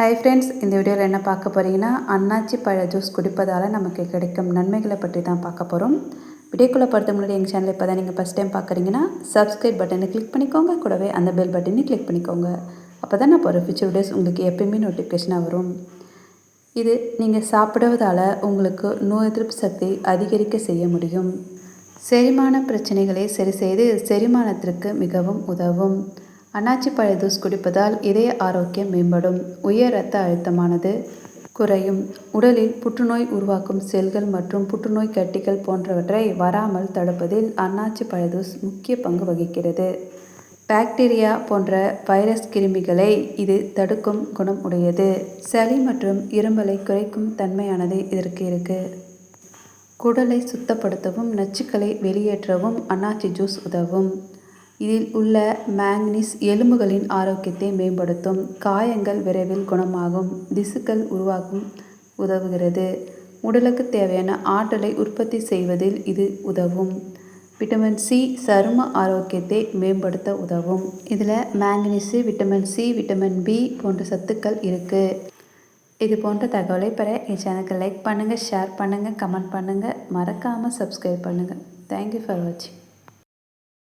Hi friends இந்த வீடியோவில் என்ன பார்க்க போகிறீங்கன்னா அன்னாச்சி பழ ஜூஸ் குடிப்பதால் நமக்கு கிடைக்கும் நன்மைகளை பற்றி தான் பார்க்க போகிறோம் வீடியோக்குள்ளே பொறுத்த முன்னாடி எங்கள் சேனல் இப்போ தான் நீங்கள் ஃபஸ்ட் டைம் பார்க்குறீங்கன்னா சப்ஸ்கிரைப் பட்டனை கிளிக் பண்ணிக்கோங்க. கூடவே அந்த பெல் பட்டனை கிளிக் பண்ணிக்கோங்க. அப்போ தான் நான் போகிற ஃபியூச்சர் வீடியோஸ் உங்களுக்கு எப்பயுமே நோட்டிஃபிகேஷனாக வரும். இது நீங்கள் சாப்பிடுவதால் உங்களுக்கு நோய் எதிர்ப்பு சக்தி அதிகரிக்க செய்ய முடியும். செரிமான பிரச்சனைகளை சரி செய்து செரிமானத்திற்கு மிகவும் உதவும். அன்னாச்சி பழ ஜூஸ் குடிப்பதால் இதய ஆரோக்கியம் மேம்படும். உயர் இரத்த அழுத்தமானது குறையும். உடலில் புற்றுநோய் உருவாக்கும் செல்கள் மற்றும் புற்றுநோய் கட்டிகள் போன்றவற்றை வராமல் தடுப்பதில் அன்னாச்சி பழ ஜூஸ் முக்கிய பங்கு வகிக்கிறது. பாக்டீரியா போன்ற வைரஸ் கிருமிகளை இது தடுக்கும் குணம் உடையது. சளி மற்றும் இருமலை குறைக்கும் தன்மையானது இதற்கு இருக்கு. குடலை சுத்தப்படுத்தவும் நச்சுக்களை வெளியேற்றவும் அன்னாச்சி ஜூஸ் உதவும். இதில் உள்ள மேங்னீஸ் எலும்புகளின் ஆரோக்கியத்தை மேம்படுத்தும். காயங்கள் விரைவில் குணமாகும். திசுக்கள் உருவாக்கும் உதவுகிறது. உடலுக்கு தேவையான ஆற்றலை உற்பத்தி செய்வதில் இது உதவும். விட்டமின் சி சரும ஆரோக்கியத்தை மேம்படுத்த உதவும். இதில் manganese vitamin C vitamin B போன்ற சத்துக்கள் இருக்குது இது போன்ற தகவலை பெற என் சேனலுக்கு லைக் பண்ணுங்கள் ஷேர் பண்ணுங்கள் கமெண்ட் பண்ணுங்கள் மறக்காமல் சப்ஸ்கிரைப் பண்ணுங்கள் தேங்க்யூ ஃபார் வாட்சிங்